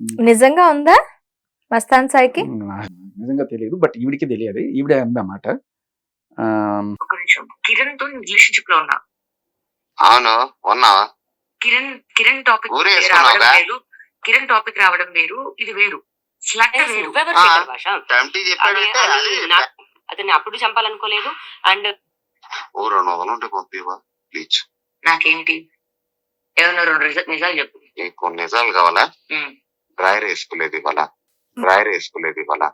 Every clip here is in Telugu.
నిజంగా ఉందా? మస్తాన్ సాయికి? నిజంగా తెలియదు బట్ ఈవిడికి తెలియాలి ఈవిడే అందన్నమాట ఆ, ఒక నిమిషం. కిరణ్తో రిలేషన్షిప్లో ఉన్నా? అవును ఉన్నావా కిరణ్ కిరణ్ టాపిక్ రావడం? వేరు. కిరణ్ టాపిక్ రావడం వేరు. ఇది వేరు. స్లట్ వేరు. అతన్ని అప్పుడు చంపాలనుకోలేదు. అండ్ ఓ రెండు వందలు ఉంటే పంపివా ప్లీజ్ నాకేంటి ఏమన్నా రెండు నిజ- నిజాలు చెప్పు. నీకు నిజాలు కావాలా? డ్రైర్ వేసుకోలేదు ఇవాళ. డ్రైర్ వేసుకోలేదు ఇవాళ.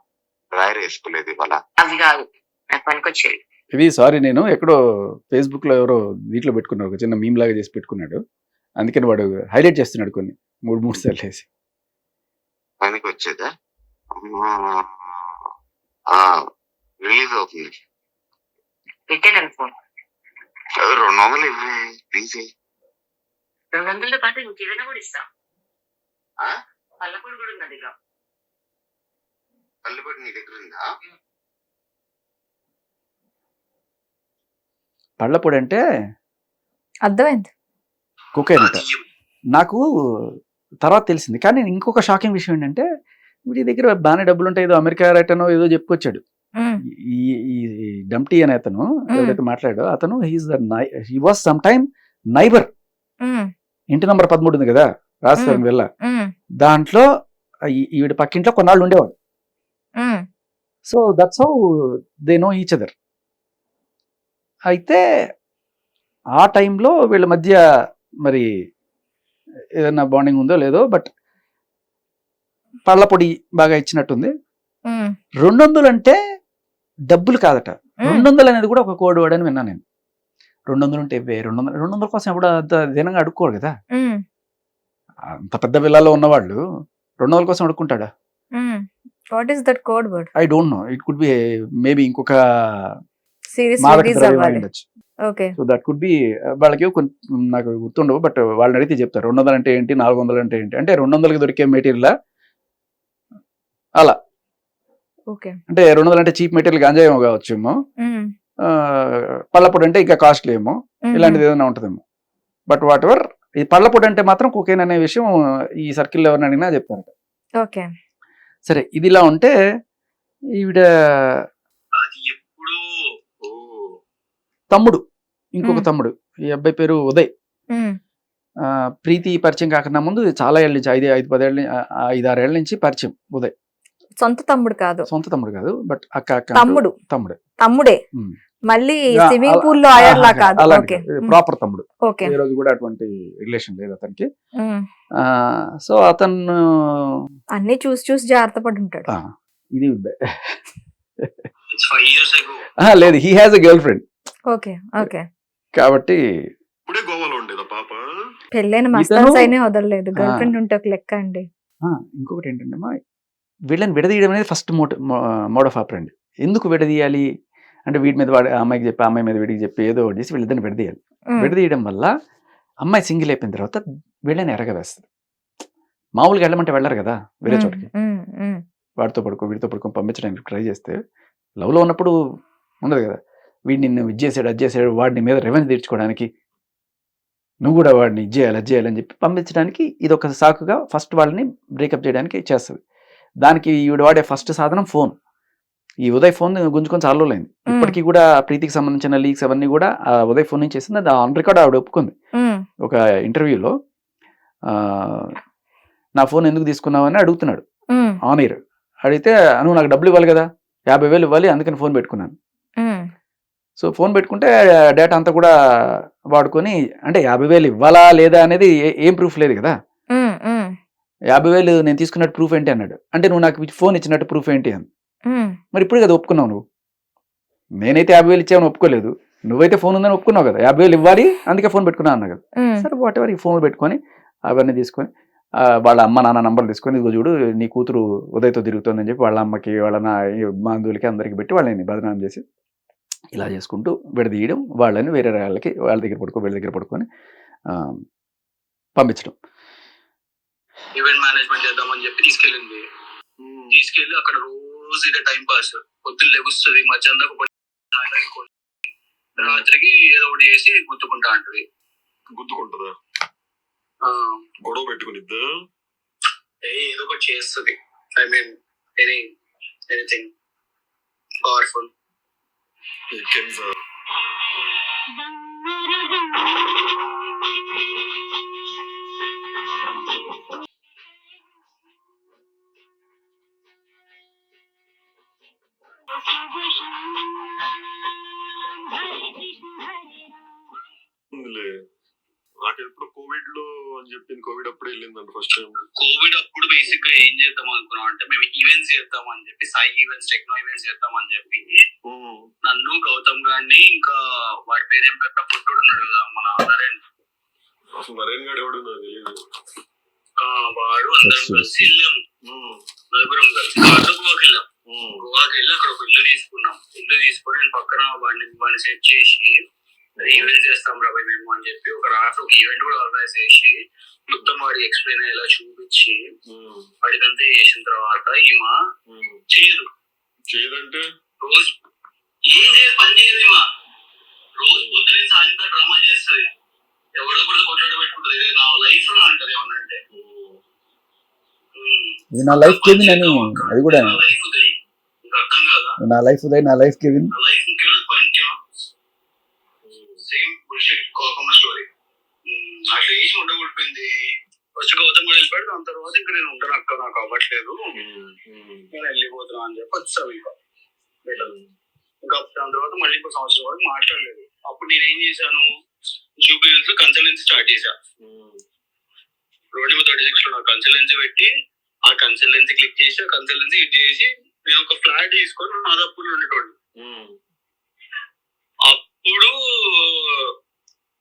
డ్రైర్ వేసుకోలేదు ఇవాళ. అవి కాదు. నాకు పనికొచ్చేది ఇవి సారీ నేను ఎక్కడో ఫేస్బుక్లో ఎవరో దీంట్లో పెట్టుకున్నాడు ఒక చిన్న మీమ్ లాగా చేసి పెట్టుకున్నాడు. అందుకని వాడు హైలైట్ చేస్తున్నాడు కొన్ని. మూడు మూడు సార్లు వేసి. పనికి వచ్చేదా ఆ రిలీజ్ అవుతుంది. రెండు వందలు ఇవ్వి. ప్లీజ్ రెండు వందలతో పాటు ఇంకేదైనా కూడా ఇస్తా. ఆ? పల్లపూడి కూడా ఉన్నది ఇక పల్లెపడి నీ దగ్గర ఉందా? పళ్ళపొడి అంటే అర్థమైంది. కుకైన్ అట నాకు తర్వాత తెలిసింది. కానీ ఇంకొక షాకింగ్ విషయం ఏంటంటే వీడి దగ్గర బాగానే డబ్బులు ఉంటాయి ఏదో అమెరికా రైటనో ఏదో చెప్పుకొచ్చాడు. ఈ ఈ డంప్టీ అనే అతను ఎవరైతే మాట్లాడాడో అతను he is the he was some time neighbour. ఇంటి నంబర్ పదమూడు ఉంది కదా? రాజస్థాన్ వెళ్ళ దాంట్లో ఈవిడ పక్కింట్లో కొన్నాళ్ళు ఉండేవాడు so that's how they know each other అయితే ఆ టైంలో వీళ్ళ మధ్య మరి ఏదైనా బాండింగ్ ఉందో లేదో బట్ పళ్ళ పొడి బాగా ఇచ్చినట్టుంది. రెండు వందలు అంటే డబ్బులు కాదట. రెండు వందలు అనేది కూడా ఒక కోడ్ వర్డ్ అని విన్నాను నేను. రెండు వందలు ఉంటే రెండు వందలు రెండు వందల కోసం ఎప్పుడు అంత దినంగా అడుక్కోడు కదా. అంత పెద్ద విల్లాలో ఉన్నవాళ్ళు రెండు వందల కోసం అడుక్కుంటాడా. What is that code word I don't know it could be maybe ఇంకొక సిరీస్ రిలీజ్ అవ్వాలి. Okay so that could be వాళ్ళకి కొంచెం నాకు గుర్తుండవు బట్ వాళ్ళని అడిగితే చెప్తారు. రెండు వందలు అంటే ఏంటి? నాలుగు వందలు అంటే ఏంటి? అంటే రెండు వందలకి దొరికే మెటీరియల్ అలా. ఓకే అంటే రెండు వందలు అంటే చీప్ మెటీరియల్ గాంజా ఏమో కావచ్చేమో పళ్ళపొడి అంటే ఇంకా కాస్ట్లీ ఏమో ఇలాంటిది ఏదైనా ఉంటుందేమో. బట్ వాట్ ఎవర్ ఈ పళ్ళపొడి అంటే మాత్రం కుకేన్ అనే విషయం ఈ సర్కిల్ ఎవరిని అడిగినా చెప్తారట. ఓకే. సరే ఇది ఇలా ఉంటే ఈవిడ అది ఎప్పుడు ఓ. తమ్ముడు ఇంకొక. తమ్ముడు. ఈ అబ్బాయి పేరు ఉదయ్. ప్రీతి పరిచయం కాకుండా ముందు చాలా ఏళ్ళ నుంచి ఐదు ఐదు పదేళ్ళ ఐదు ఆరేళ్ళ నుంచి పరిచయం ఉదయ్. సొంత తమ్ముడు కాదు. సొంత తమ్ముడు కాదు బట్ అక్క అక్క తమ్ముడు. తమ్ముడే. తమ్ముడే. మళ్ళీ స్విమ్మింగ్ పూల్లో ఆయర్లా కాదు. ఓకే. ప్రాపర్ తమ్ముడు. ఓకే. ఏ రోజు కూడా అటువంటి రిలేషన్ లేదు అతనికి. సో అతను అన్ని చూసి చూసి జాగ్రత్త పడి ఉంటాడు. ఇది లేదు he has a girlfriend okay okay. కాబట్టి ఇప్పుడే గోవాలో ఉండేదా పాప? పెళ్ళైన ఇతను- మస్తాన్ సైనే వదలలేదు. గర్ల్. ఫ్రెండ్ ఉంటే ఒక లెక్క అండి. ఆ, ఇంకొకటి ఏంటంటే మా వీళ్ళని విడదీయడం అనేది ఫస్ట్ మోడ్ మోడ్ ఆఫ్ ఆపరండి ఎందుకు విడదీయాలి? అంటే వీడి మీద వాడి అమ్మాయికి చెప్పి అమ్మాయి మీద వీడికి చెప్పి ఏదో ఒకటి చేసి వీళ్ళిద్దరిని విడదీయాలి. విడదీయడం వల్ల అమ్మాయి సింగిల్ అయిపోయిన తర్వాత వీళ్ళని ఎరగవేస్తుంది. మామూలుగా వెళ్ళమంటే వెళ్ళరు కదా వేరే చోటకి. వాడితో పడుకో వీడితో పడుకో పంపించడానికి ట్రై చేస్తే లవ్లో ఉన్నప్పుడు ఉండదు కదా. వీడిని నిన్ను ఇది చేసాడు అది చేసాడు వాడిని మీద రెవెన్యూ తీర్చుకోవడానికి నువ్వు కూడా వాడిని ఇది చేయాలి అది చేయాలని చెప్పి పంపించడానికి ఇది ఒక సాకుగా ఫస్ట్ వాళ్ళని బ్రేకప్ చేయడానికి చేస్తుంది. దానికి ఈవిడ వాడే ఫస్ట్ సాధనం ఫోన్ ఈ ఉదయ్ ఫోన్ గుంజుకొని చాలా రోజులైంది. ఇప్పటికీ కూడా ప్రీతికి సంబంధించిన లీక్స్ అవన్నీ కూడా ఆ ఉదయ్ ఫోన్ నుంచి చేసింది. అది ఆన్ రికార్డ్ ఆవిడ ఒప్పుకుంది. ఒక ఇంటర్వ్యూలో నా ఫోన్ ఎందుకు తీసుకున్నావు అని అడుగుతున్నాడు. ఆన్ ఇయర్ అడిగితే నువ్వు నాకు డబ్బులు ఇవ్వాలి కదా? యాభై వేలు ఇవ్వాలి అందుకని ఫోన్ పెట్టుకున్నాను. సో ఫోన్ పెట్టుకుంటే డేటా అంతా కూడా వాడుకొని అంటే యాభై వేలు ఇవ్వాలా లేదా అనేది ఏ- ప్రూఫ్ లేదు కదా? యాభై వేలు నేను తీసుకున్నట్టు ప్రూఫ్ ఏంటి అన్నాడు. అంటే నువ్వు నాకు ఫోన్ ఇచ్చినట్టు ప్రూఫ్ ఏంటి అని. మరి ఇప్పుడు కదా ఒప్పుకున్నావు నువ్వు. నేనైతే యాభై వేలు ఇచ్చావని ఒప్పుకోలేదు. నువ్వైతే ఫోన్ ఉందని ఒప్పుకున్నావు కదా. యాభై వేలు ఇవ్వాలి అందుకే ఫోన్ పెట్టుకున్నా అన్నా కదా. సరే వాట్ ఎవర్ ఈ ఫోన్లు పెట్టుకొని అవన్నీ తీసుకొని వాళ్ళ అమ్మ నాన్న నంబర్లు తీసుకొని ఇదిగో చూడు నీ కూతురు ఉదయతో తిరుగుతుందని చెప్పి వాళ్ళ అమ్మకి వాళ్ళ నా ఈ బంధువులకి అందరికి పెట్టి వాళ్ళని బదనాం చేసి ఇలా చేసుకుంటూ విడదీయడం వాళ్ళని వేరే వాళ్ళకి వాళ్ళ దగ్గర పడుకో వీళ్ళ దగ్గర పడుకొని పంపించడం. ఈవెంట్ మేనేజ్మెంట్ చేద్దామని చెప్పి తీసుకెళ్ళింది. తీసుకెళ్ళి అక్కడ రోజు ఇదే టైం పాస్ పొద్దున్న లెగుస్తుంది మధ్యాహ్నం రాత్రికి ఏదో ఒకటి చేసి గుర్తుకుంటా అంటది గుద్దుకుంటుందా? గొడవ పెట్టుకునిద్దా? ఏదో ఒకటి చేస్తుంది. I mean any anything powerful చెప్పింది కోవిడ్ అప్పుడు వెళ్ళిందంట ఫస్ట్ టైం కోవిడ్ అప్పుడు బేసిక్గా ఏం చేద్దాం అనుకున్నాం అంటే మేము ఈవెంట్స్ చేద్దాం అని చెప్పి సాయి ఈవెంట్స్ టెక్నో ఈవెంట్స్ చేద్దాం అని చెప్పి. నన్ను గౌతమ్ గారిని ఇంకా వాడి పేరేం పెట్ట పుట్టుడు ఉన్నాడు కదా మన నరేన్ అసలు నరేన్ గారు ఎవడు నాకు తెలియదు ఆ, వాడు అందరం కలిసి వెళ్ళాం. నలుగురం కలిసి. కార్లో గోవాకి వెళ్ళాం. గోవాకి వెళ్ళి అక్కడ ఒక ఇల్లు తీసుకున్నాం. ఇల్లు తీసుకొని నేను పక్కన వాడిని వాడిని సెట్ చేసి ఈవెంట్ చేస్తాం రాబోయ్ మేము అని చెప్పి ఒక రాత్రి ఒక ఈవెంట్ కూడా ఆర్గనైజ్ చేసి మొత్తం వాడికి ఎక్స్ప్లెయిన్ అయ్యేలా చూపించి వాడికి అంతే చేసిన తర్వాత ఈమె చేయదు. చేయదంటే? రోజు ఏం చేయదు పని చేయదు ఈమె రోజు పొద్దున సాయంత్రం డ్రామా చేస్తుంది. ఎవడో కూడా కొట్లాడ పెట్టుకుంటుంది. నా లైఫ్లో అంటది ఏమన్నా అంటే ఇది నా లైఫ్ కెవిన్ అని అది కూడా నా లైఫ్ ఇది ఇంకా అర్థం కాదా? నా లైఫ్ ఉదయ్ నా లైఫ్ కెవిన్ నా లైఫ్ ఫస్ట్ గౌతమ్ వెళ్ళిపోయాడు. దాని తర్వాత ఇంకా నేను ఉంటాను అక్క నాకు అవ్వట్లేదు. నేను వెళ్ళిపోతున్నా అని చెప్పి వచ్చావు ఇంకా. ఇంకా దాని తర్వాత మళ్ళీ ఇంకో సంవత్సరం వరకు మాట్లాడలేదు. అప్పుడు నేను ఏం చేశాను? జూబిల్స్లో కన్సల్టెన్సీ స్టార్ట్ చేశా రోడ్ నెంబర్ థర్టీ సిక్స్లో నా కన్సల్టెన్సీ పెట్టి ఆ కన్సల్టెన్సీ క్లిక్ చేసి ఆ కన్సల్టెన్సీ ఇది చేసి నేను ఒక ఫ్లాట్ తీసుకొని మాదాపూర్లో ఉండేటోడిని. అప్పుడు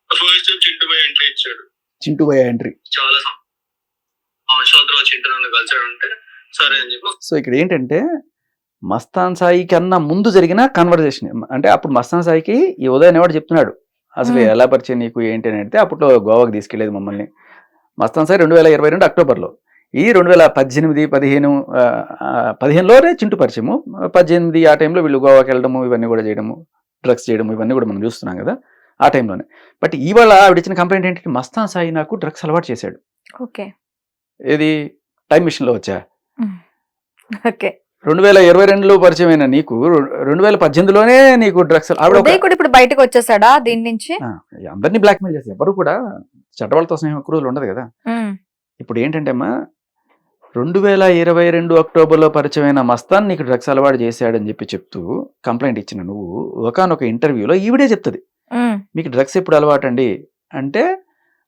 ఫస్ట్ టైం చింటు బై ఎంట్రీ ఇచ్చాడు. చింటూ బై ఎంట్రీ చాలా సంవత్సరాల తర్వాత చింటు నన్ను కలిసాడంటే సరే అని చెప్పి. సో ఇక్కడ ఏంటంటే మస్తాన్ సాయి కన్నా ముందు జరిగిన కన్వర్జేషన్ అంటే అప్పుడు మస్తాన్ సాయికి ఈ ఉదయం ఎవడు చెప్తున్నాడు. అసలు. ఎలా పరిచయం నీకు? ఏంటి? అని అడిగితే అప్పట్లో గోవాకి తీసుకెళ్ళేదు మమ్మల్ని. మస్తాన్ సాయి రెండు వేల ఇరవై రెండు అక్టోబర్లో. ఈ రెండు వేల పద్దెనిమిది పదిహేను పదిహేనులోనే చింటు పరిచయము. పద్దెనిమిది ఆ టైంలో వీళ్ళు గోవాకి వెళ్ళడము ఇవన్నీ కూడా చేయడము డ్రగ్స్ చేయడము ఇవన్నీ కూడా మనం చూస్తున్నాం కదా ఆ టైంలోనే. బట్ ఇవాళ ఆవిడ ఇచ్చిన కంప్లైంట్ ఏంటంటే మస్తాన్ సాయి నాకు డ్రగ్స్ అలవాటు చేశాడు. ఓకే. ఏది? టైం మిషన్లో వచ్చా? ఓకే. రెండు వేల ఇరవై రెండులో పరిచయమైన నీకు రెండు వేల పద్దెనిమిదిలోనే నీకు డ్రగ్స్ ఆవిడ కూడా ఇప్పుడు బయటకు వచ్చేసాడా దీని నుంచి? అందరినీ బ్లాక్మెయిల్ చేసి ఎవరు కూడా చట్టవాళ్ళతో స్నేహం ఎక్కువ రోజులు ఉండదు కదా. ఇప్పుడు ఏంటంటే అమ్మా రెండు వేల ఇరవై రెండు అక్టోబర్లో పరిచయమైన మస్తాన్ నీకు డ్రగ్స్ అలవాటు చేశాడని చెప్పి చెప్తూ కంప్లైంట్ ఇచ్చిన నువ్వు ఒకనొక ఇంటర్వ్యూలో ఈవిడే చెప్తుంది. మీకు డ్రగ్స్ ఎప్పుడు అలవాటు అండి అంటే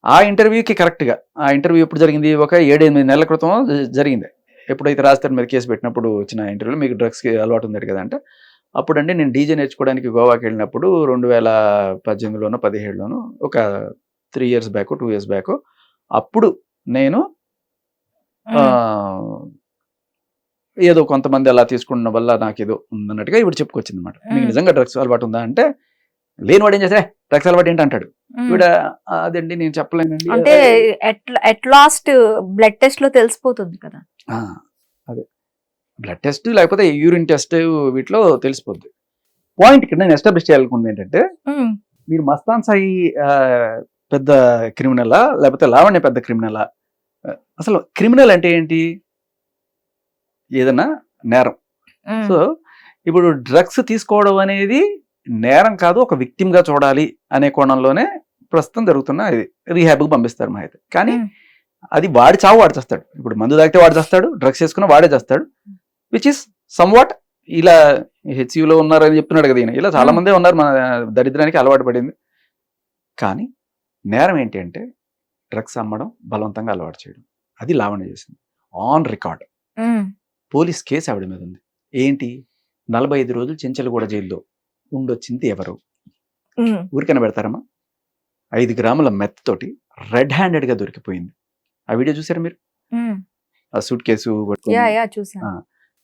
ఆ ఇంటర్వ్యూకి కరెక్ట్గా. ఆ ఇంటర్వ్యూ ఎప్పుడు జరిగింది? ఒక ఏడెనిమిది నెలల క్రితం జరిగింది. ఎప్పుడైతే రాజధాని మీద కేసు పెట్టినప్పుడు వచ్చిన ఇంటర్వ్యూలో మీకు డ్రగ్స్కి అలవాటు ఉంది కదా అంటే. అప్పుడంటే నేను డీజే నేర్చుకోవడానికి గోవాకి వెళ్ళినప్పుడు రెండు వేల పద్దెనిమిదిలోనో పదిహేడులోనో ఒక three years back two years back అప్పుడు నేను ఏదో కొంతమంది అలా తీసుకున్న వల్ల నాకు ఏదో ఉందన్నట్టుగా ఇవిడ చెప్పుకొచ్చింది అనమాట మీకు. నిజంగా డ్రగ్స్ అలవాటు ఉందా అంటే లేనివాడు ఏం చేసే డ్రగ్స్ అలవాటు ఏంటి? అంటాడు. ఇవిడ అదండి నేను చెప్పలేనండి అంటే ఎట్ ఎట్ లాస్ట్ బ్లడ్ టెస్ట్లో తెలిసిపోతుంది కదా. అదే. బ్లడ్ టెస్ట్ లేకపోతే యూరిన్ టెస్ట్ వీటిలో తెలిసిపోద్ది. పాయింట్ ఇక్కడ నేను ఎస్టాబ్లిష్ చేయాలనుకుంది ఏంటంటే మీరు మస్తాన్ సాయి పెద్ద క్రిమినలా లేకపోతే లావణ్య పెద్ద క్రిమినలా? అసలు క్రిమినల్ అంటే ఏంటి? ఏదన్నా నేరం. సో ఇప్పుడు డ్రగ్స్ తీసుకోవడం అనేది నేరం కాదు ఒక victim గా చూడాలి అనే కోణంలోనే ప్రస్తుతం జరుగుతున్న ఇది. రీహాబ్కి పంపిస్తారు మా అయితే కానీ. అది వాడి చావు వాడు చేస్తాడు. ఇప్పుడు మందు తాగితే వాడు చేస్తాడు డ్రగ్స్ వేసుకున్న వాడే చేస్తాడు. విచ్ ఇస్ సమ్వాట్ ఇలా హెచ్యూలో ఉన్నారని చెప్తున్నాడు కదా ఈయన. ఇలా చాలా. మందే ఉన్నారు మన దరిద్రానికి అలవాటు పడింది. కానీ నేరం ఏంటి అంటే డ్రగ్స్ అమ్మడం బలవంతంగా అలవాటు చేయడం. అది లావణ్య చేసింది. On record. పోలీస్ కేసు ఆవిడ మీద ఉంది. ఏంటి? నలభై ఐదు రోజులు చెంచలగూడ జైల్లో. ఉండొచ్చింది ఎవరు? ఊరికైనా పెడతారమ్మా. ఐదు గ్రాముల మెత్ తోటి రెడ్ హ్యాండెడ్గా దొరికిపోయింది. ఆ వీడియో చూసారా మీరు. ఆ సూట్ కేసు.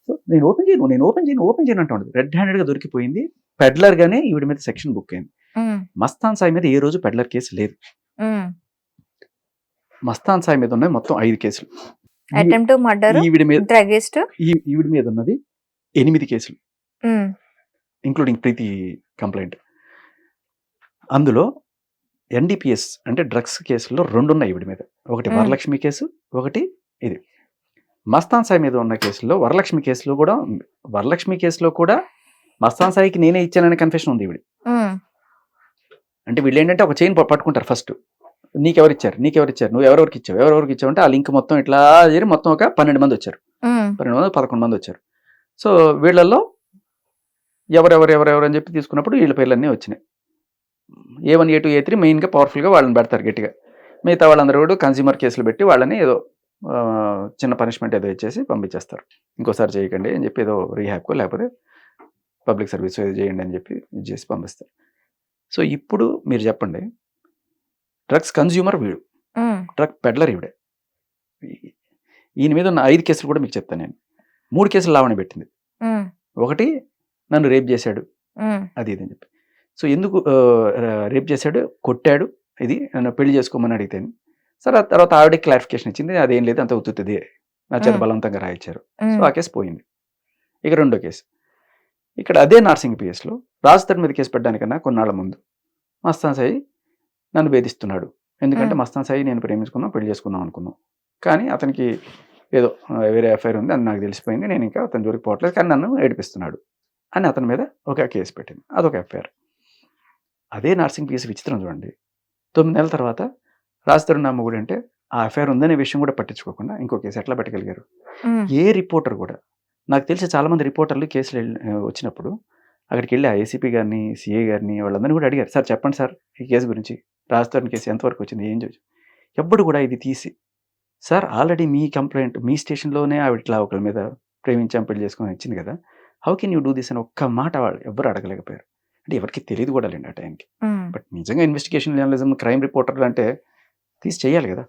సో నేను ఓపెన్ చేయను నేను ఓపెన్ చేయను ఓపెన్ చేయను అంటుంది రెడ్ హ్యాండెడ్గా దొరికిపోయింది. పెడ్లర్ గానే ఈవిడ మీద సెక్షన్ బుక్ అయింది. మస్తాన్ సాయి మీద ఏ రోజు పెడ్లర్ కేసు లేదు. మస్తాన్ సాయి మీద ఉన్నాయి మొత్తం ఐదు కేసులు. ఈవిడ మీద ఈవిడ మీద ఉన్నది ఎనిమిది కేసులు. ఇంక్లూడింగ్ ప్రీతి కంప్లైంట్ అందులో ఎన్డీపీఎస్ అంటే డ్రగ్స్ కేసుల్లో రెండు ఉన్నాయి ఈవిడ మీద. ఒకటి. వరలక్ష్మి కేసు ఒకటి ఇది. మస్తాన్ సాయి మీద ఉన్న కేసులో వరలక్ష్మి కేసులో కూడా. వరలక్ష్మి కేసులో కూడా మస్తాన్ సాయికి నేనే ఇచ్చానని కన్ఫెషన్ ఉంది ఇవిడి ఉమ్, అంటే వీళ్ళు ఏంటంటే ఒక చైన్ పట్టుకుంటారు ఫస్ట్ నీకెవరు ఇచ్చారు? నీకెవరు ఇచ్చారు? నువ్వు ఎవరెవరికి ఇచ్చావు? ఎవరెవరికి ఇచ్చావు అంటే ఆ లింక్ మొత్తం ఇట్లా చేరి మొత్తం ఒక పన్నెండు మంది వచ్చారు. పన్నెండు మంది పదకొండు మంది వచ్చారు. సో వీళ్ళల్లో ఎవరెవరు ఎవరెవరు అని చెప్పి తీసుకున్నప్పుడు వీళ్ళ పేర్లన్నీ వచ్చినాయి. A one A two A three మెయిన్గా పవర్ఫుల్గా వాళ్ళని పెడతారు గట్టిగా. మిగతా వాళ్ళందరూ కూడా కన్స్యూమర్ కేసులు పెట్టి వాళ్ళని ఏదో చిన్న పనిష్మెంట్ ఏదో ఇచ్చేసి పంపించేస్తారు. ఇంకోసారి చేయకండి అని చెప్పి ఏదో రీహాబ్కో లేకపోతే పబ్లిక్ సర్వీస్ ఏదో చేయండి అని చెప్పి ఇది చేసి పంపిస్తారు. సో ఇప్పుడు మీరు చెప్పండి డ్రగ్స్ కన్స్యూమర్ వీడు. డ్రగ్ పెడ్లర్ ఈవిడే. ఈయన మీద ఉన్న ఐదు కేసులు కూడా మీకు చెప్తాను నేను. మూడు కేసులు లావణి పెట్టింది. ఒకటి నన్ను రేప్ చేశాడు. అది ఇది అని చెప్పి. సో ఎందుకు రేప్ చేశాడు? కొట్టాడు. ఇది నన్ను పెళ్ళి చేసుకోమని అడిగితే. సరే ఆ తర్వాత ఆవిడ క్లారిఫికేషన్ ఇచ్చింది. అదేం లేదు అంత ఉత్తుతుంది నా చేత. బలవంతంగా రాయించారు. సో ఆ కేసు పోయింది. ఇక రెండో కేసు. ఇక్కడ అదే నార్సింగ్ పిఎస్లో రాజధాని మీద కేసు పెట్టడానికన్నా కొన్నాళ్ళ ముందు మస్తాన్ సాయి నన్ను వేధిస్తున్నాడు. ఎందుకంటే. మస్తాన్ సాయి నేను ప్రేమించుకున్నాం పెళ్ళి చేసుకుందాం అనుకున్నాం. కానీ అతనికి ఏదో వేరే ఎఫ్ఐఆర్ ఉంది అని నాకు తెలిసిపోయింది. నేను ఇంకా అతని జోలికి పోవట్లేదు. కానీ నన్ను ఏడిపిస్తున్నాడు. అని అతని మీద ఒక కేసు పెట్టింది. అదొక ఎఫ్ఐఆర్. అదే నర్సింగ్ పిఎస్ విచిత్రం చూడండి. తొమ్మిది నెలల తర్వాత రాజధాని నమ్మగుడు అంటే ఆ ఎఫ్ఐఆర్ ఉందనే విషయం కూడా పట్టించుకోకుండా ఇంకో కేసు ఎట్లా పెట్టగలిగారు? ఏ రిపోర్టర్ కూడా నాకు తెలిసి చాలా మంది రిపోర్టర్లు కేసులు వచ్చినప్పుడు అక్కడికి వెళ్ళి ఆ ఏసీపీ గారిని సిఏ గారిని వాళ్ళందరినీ కూడా అడిగారు సార్ చెప్పండి సార్ ఈ కేసు గురించి రాజధాని కేసు ఎంతవరకు వచ్చింది ఏం చూసి ఎప్పుడు కూడా ఇది తీసి సార్ ఆల్రెడీ మీ కంప్లైంట్ మీ స్టేషన్లోనే ఆవిడ ఇట్లా ఒకరి మీద ప్రేమించాం పెళ్ళి చేసుకొని వచ్చింది కదా how can you do this అని ఒక్క మాట వాళ్ళు ఎవ్వరు అడగలేకపోయారు. అంటే ఎవరికి తెలియదు కూడా లేండి ఆ టైంకి. బట్ నిజంగా ఇన్వెస్టిగేషన్ జర్నలిజం క్రైమ్ రిపోర్టర్లు అంటే తీసి చేయాలి కదా.